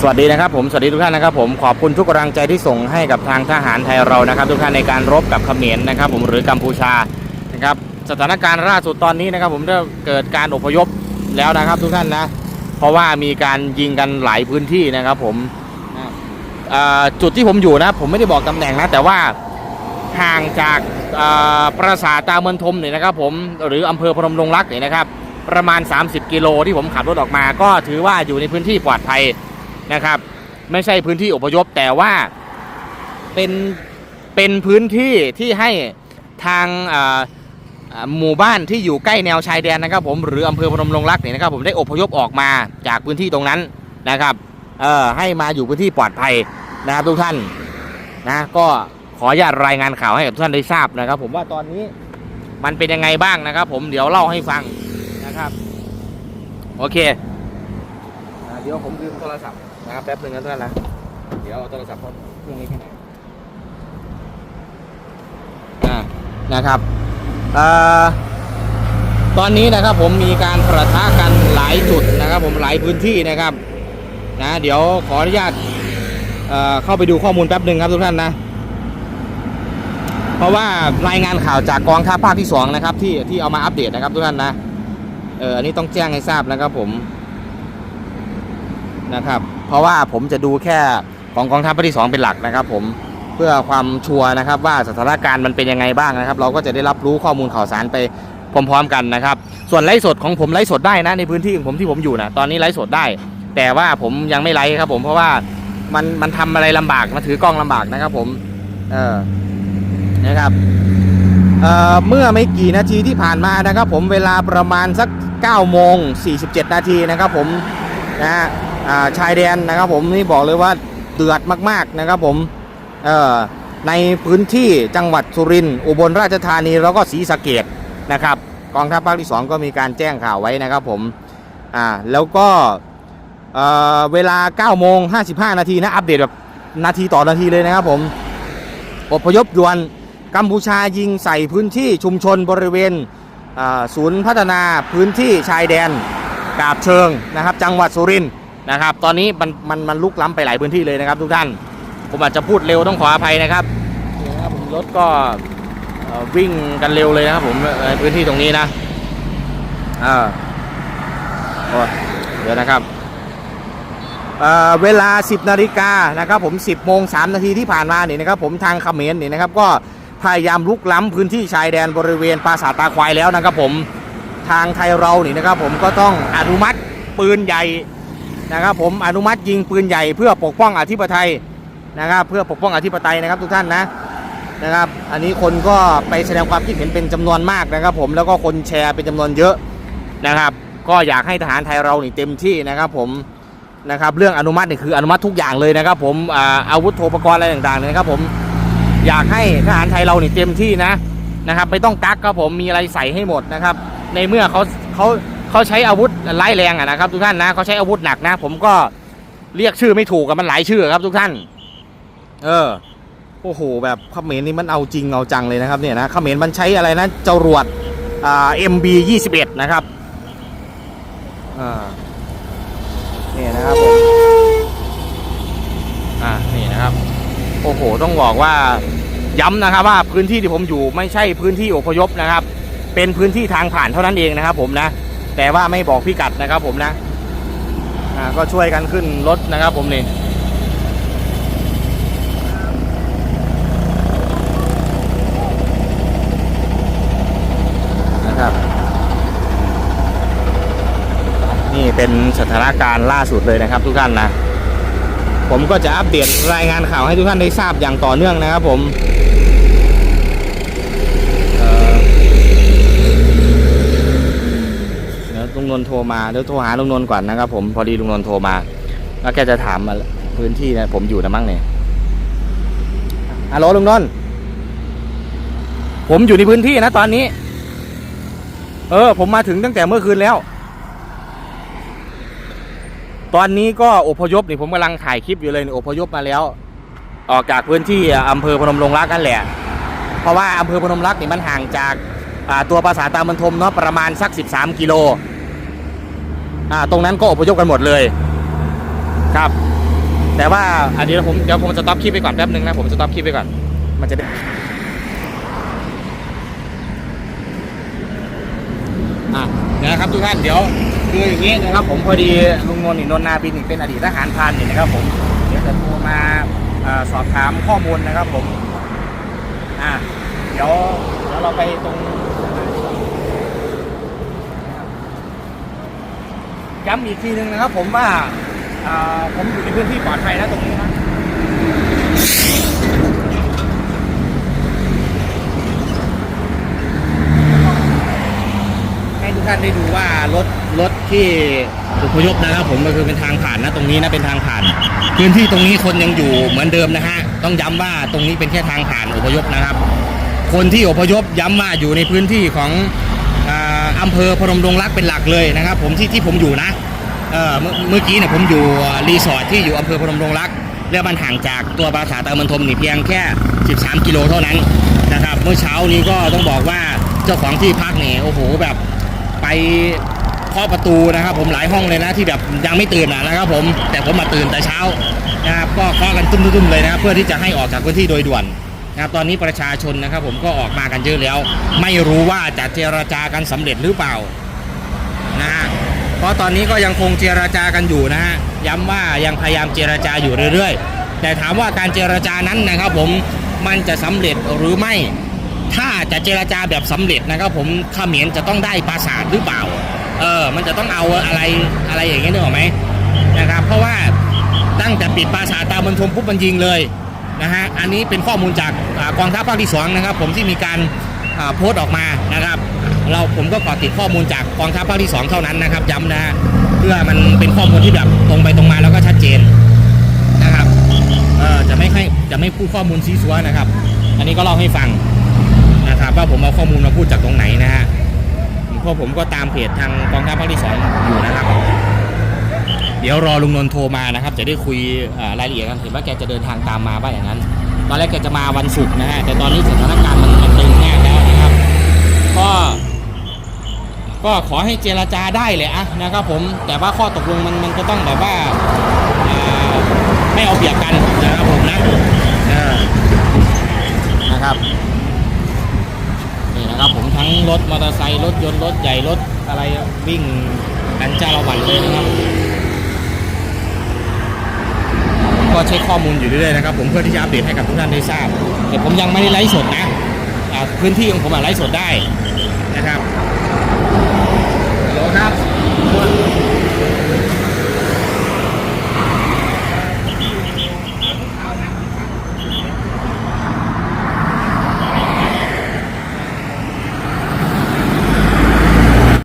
สวัสดีนะครับผมสวัสดีทุกท่านนะครับผมขอบคุณทุกกำลังใจที่ส่งให้กับทางทหารไทยเรานะครับ ทุกท่านในการรบกับเขมรนะครับ ผมหรือกัมพูชานะครับสถานการณ์ล่าสุดตอนนี้นะครับ ผมได้เกิดการอพยพแล้วนะครับ ทุกท่านนะเพราะว่ามีการยิงกันหลายพื้นที่นะครับ ผมจุดที่ผมอยู่นะผมไม่ได้บอกตำแหน่งนะแต่ว่าห่างจากปราสาทตาเมืองทมเนี่ยนะครับ ผมหรืออำเภอพนมรงรักเนี่ยนะครับ ประมาณ 30 กิโลที่ผมขับรถออกมา ก็ถือว่าอยู่ในพื้นที่ปลอดภัยนะครับ ไม่ใช่พื้นที่อพยพแต่ว่าเป็นเป็นพื้นที่ที่ให้ทางหมู่บ้านที่อยู่ใกล้แนวชายแดนนะครับ ผมหรืออำเภอพนมรงรักเนี่ยนะครับ ผมได้อพยพออกมาจากพื้นที่ตรงนั้นนะครับเอ่อให้มาอยู่พื้นที่ปลอดภัยนะครับทุกท่านนะก็ขออนุญาตรายงานข่าวให้กับทุกท่านได้ทราบนะครับ ผมว่าตอนนี้มันเป็นยังไงบ้างนะครับ ผมเดี๋ยวเล่าให้ฟัง นะครับ โอเคอ่าเดี๋ยวผมลืมโทรศัพท์นะครับแป๊บหนึ่งนะทุกท่านนะเดี๋ยวเอาโทรศัพท์เข้าเครื่องนี้ให้หน่อยอ่านะครับเอ่อตอนนี้นะครับผมมีการประทะกันหลายจุดนะครับ ผมหลายพื้นที่นะครับนะเดี๋ยวขออนุญาตเอ่อเข้าไปดูข้อมูลแป๊บหนึ่งครับทุกท่านนะ เพราะว่ารายงานข่าวจากกองทัพภาคที่สองนะครับที่ที่เอามาอัปเดตนะครับทุกท่านนะ เอออันนี้ต้องแจ้งให้ทราบนะครับผมนะครับ เพราะว่าผมจะดูแค่ของกองทัพภาคที่สองเป็นหลักนะครับ ผมเพื่อความชัวร์นะครับ ว่าสถานการณ์มันเป็นยังไงบ้างนะครับ เราก็จะได้รับรู้ข้อมูลข่าวสารไปพร้อมๆกันนะครับ ส่วนไลฟ์สดของผมไลฟ์สดได้นะในพื้นที่ของผมที่ผมอยู่นะตอนนี้ไลฟ์สดได้ แต่ว่าผมยังไม่ไลฟ์ครับ ผมเพราะว่ามันมันทำอะไรลำบากมาถือกล้องลำบากนะครับ ผม เออนะครับเอ่อเมื่อไม่กี่นาทีที่ผ่านมานะครับ ผมเวลาประมาณสัก 9โมง47 นาทีนะครับผมนะฮะชายแดนนะครับผมนี่บอกเลยว่าเดือดมากๆนะครับผมเอ่อในพื้นที่จังหวัดสุรินทร์อุบลราชธานีแล้วก็ศรีสะเกดนะครับกองทัพภาคที่ 2 ก็มีการแจ้งข่าวไว้นะครับผมอ่าแล้วก็เอ่อเวลา9โมง55 นาทีนะ อัปเดตแบบนาทีต่อนาทีเลยนะครับผมอพยพด่วนกัมพูชายิงใส่พื้นที่ชุมชนบริเวณ ศูนย์พัฒนาพื้นที่ชายแดนกาบเชิงนะครับ จังหวัดสุรินทร์นะครับ ตอนนี้มันมันมันลุกล้ำไปหลายพื้นที่เลยนะครับ ทุกท่าน ผมอาจจะพูดเร็วต้องขออภัยนะครับนี่นะครับผมรถก็วิ่งกันเร็วเลยนะครับผมในพื้นที่ตรงนี้นะอ่าโอ้เดี๋ยวนะครับเเวลา 10 นาฬิกานะครับผม 10โมง3นาทีที่ผ่านมาเนี่ยนะครับผมทางเขมรเนี่ยนะครับก็ พยายามลุกล้ำพื้นที่ชายแดนบริเวณปราสาทตาควายแล้วนะครับผมทางไทยเรานี่นะครับผมก็ต้องอนุมัติปืนใหญ่นะครับผมอนุมัติยิงปืนใหญ่เพื่อปกป้องอธิปไตยนะครับเพื่อปกป้องอธิปไตยนะครับทุกท่านนะนะครับ อันนี้คนก็ไปแสดงความคิดเห็นเป็นจำนวนมากนะครับ ผมแล้วก็คนแชร์เป็นจำนวนเยอะนะครับ ก็อยากให้ทหารไทยเรานี่เต็มที่นะครับผมนะครับเรื่องอนุมัตินี่คืออนุมัติทุกอย่างเลยนะครับ ผมอาอาวุธโทปกรณ์อะไรต่างๆเนี่ยนะครับผม อยากให้ทหารไทยเราเนี่เต็มที่นะนะครับไม่ต้องกักครับผมมีอะไรใส่ให้หมดนะครับ ในเมื่อเขาเขาเขาใช้อาวุธร้ายแรงอะนะครับ ทุกท่านนะเขาใช้อาวุธหนักนะ ผมก็เรียกชื่อไม่ถูกกับมันหลายชื่อครับ ทุกท่าน เออโอ้โหแบบเขมรนี่มันเอาจริงเอาจังเลยนะครับเนี่ยนะเขมรมันใช้อะไรนะจรวดอ่า MB 21นะครับอ่านี่นะครับผมอ่านี่นะครับ โอ้โห ต้องบอกว่าย้ำนะครับว่าพื้นที่ที่ผมอยู่ไม่ใช่พื้นที่อพยพนะครับ เป็นพื้นที่ทางผ่านเท่านั้นเองนะครับ ผมนะ แต่ว่าไม่บอกพิกัดนะครับ ผมนะอ่าก็ช่วยกันขึ้นรถนะครับ ผมนี่นะครับนี่เป็นสถานการณ์ล่าสุดเลยนะครับ ทุกท่านนะ ผมก็จะอัปเดตรายงานข่าวให้ทุกท่านได้ทราบอย่างต่อเนื่องนะครับผมเออเดี๋ยวลุงนนท์โทรมาเดี๋ยวโทรหาลุงนนท์ก่อนนะครับผมพอดีลุงนนท์โทรมา แล้วแกจะถามมาพื้นที่นะผมอยู่นะมั้งเนี่ยฮัลโหลลุงนนท์ผมอยู่ในพื้นที่นะตอนนี้ เออ ผมมาถึงตั้งแต่เมื่อคืนแล้ว ตอนนี้ก็อพยพนี่ผมกำลังถ่ายคลิปอยู่เลยนี่อพยพมาแล้ว ออกจากพื้นที่อำเภอพนมรงรักนั่นแหละ เพราะว่าอำเภอพนมรักนี่มันห่างจากตัวปราสาตามันทมเนาะประมาณสัก 13 กิโลอ่าตรงนั้นก็อพยพกันหมดเลยครับ แต่ว่าอันนี้ผมเดี๋ยวผมจะต็อปคลิปไปก่อนแป๊บนึงนะผมสต็อปคลิปไปก่อน มันจะได้อะเดี๋ยวนะครับทุกท่านเดี๋ยว คืออย่างนี้นะครับผมพอดีลุงนนท์นี่นนทนาบินเป็นอดีตทหารพรานนี่นะครับผมเดี๋ยวจะโทรมาอสอบถามข้อมูลนะครับผมอะเดี๋ยวเดี๋ยวเราไปตรงย้ำอีกทีหนึ่งนะครับผมว่าอ่าผมอยู่ในพื้นที่ปลอดภัยนะตรงนี้นะ ให้ทุกท่านได้ดูว่ารถรถที่อพยพนะครับผมก็คือเป็นทางผ่านนะตรงนี้นะเป็นทางผ่าน พื้นที่ตรงนี้คนยังอยู่เหมือนเดิมนะฮะต้องย้ำว่าตรงนี้เป็นแค่ทางผ่านอพยพนะครับ คนที่อพยพย้ำว่าอยู่ในพื้นที่ของอาอำเภอพนมดงรักเป็นหลักเลยนะครับ ผมที่ที่ผมอยู่นะเมื่อเมื่อกี้เนี่ยผมอยู่รีสอร์ทที่อยู่อำเภอพนมดงรักแล้วมันห่างจากตัวปราสาทตะมันทมนี่เพียงแค่ 13 กิโลเท่านั้นนะครับ เมื่อเช้านี้ก็ต้องบอกว่าเจ้าของที่พักเนี่ยโอ้โหแบบ ไปเคาะประตูนะครับ ผมหลายห้องเลยนะที่แบบยังไม่ตื่นนะครับ ผมแต่ผมมาตื่นแต่เช้านะครับก็เคาะกันตุ้มๆเลยนะครับ เพื่อที่จะให้ออกจากพื้นที่โดยด่วนนะครับตอนนี้ประชาชนนะครับ ผมก็ออกมากันเยอะแล้ว ไม่รู้ว่าจะเจรจากันสำเร็จหรือเปล่านะฮะเพราะตอนนี้ก็ยังคงเจรจากันอยู่นะฮะย้ำว่ายังพยายามเจรจาอยู่เรื่อย ๆ แต่ถามว่าการเจรจานั้นนะครับ ผมมันจะสำเร็จหรือไม่ ถ้าจะเจรจาแบบสำเร็จนะครับผมขเขมรจะต้องได้ปราสาทหรือเปล่า เออ มันจะต้องเอาอะไรอะไรอย่างเงี้ยนึกออกไหมนะครับ เพราะว่าตั้งแต่ปิดปราสาทตาบนทมปุ๊บมันยิงเลยนะฮะ อันนี้เป็นข้อมูลจากกองทัพภาคที่สองนะครับ ผมที่มีการโพสต์ออกมานะครับ เราผมก็เกาะติดข้อมูลจากกองทัพภาคที่สองเท่านั้นนะครับ ย้ำนะฮะเพื่อมันเป็นข้อมูลที่แบบตรงไปตรงมาแล้วก็ชัดเจนนะครับ เออจะไม่ให้จะไม่พูดข้อมูลซีซัวนะครับ อันนี้ก็เล่าให้ฟัง นะครับว่าผมเอาข้อมูลมาพูดจากตรงไหนนะฮะเพราะผมก็ตามเพจทางกองทัพภาคที่สองอยู่นะครับ เดี๋ยวรอลุงนนท์โทรมานะครับ จะได้คุยรายละเอียดกันเห็นว่าแกจะเดินทางตามมาว่าอย่างนั้น ตอนแรกแกจะมาวันศุกร์นะฮะแต่ตอนนี้สถานการณ์มันตึงมากแล้วนะครับ ก็ก็ขอให้เจรจาได้เลยอะนะครับผมแต่ว่าข้อตกลงมันมันก็ต้องแบบว่าไม่เอาเปรียบกันนะครับผมนะนะครับ นะครับผมทั้งรถมอเตอร์ไซค์รถยนต์รถใหญ่รถอะไรวิ่งกันจ้าละวันเลยนะครับก็เช็คข้อมูลอยู่เรื่อยๆนะครับผมเพื่อที่จะอัปเดตให้กับทุกท่านได้ทราบ แต่ผมยังไม่ได้ไลฟ์สดนะพื้นที่ของผมอะไลฟ์สดได้นะครับ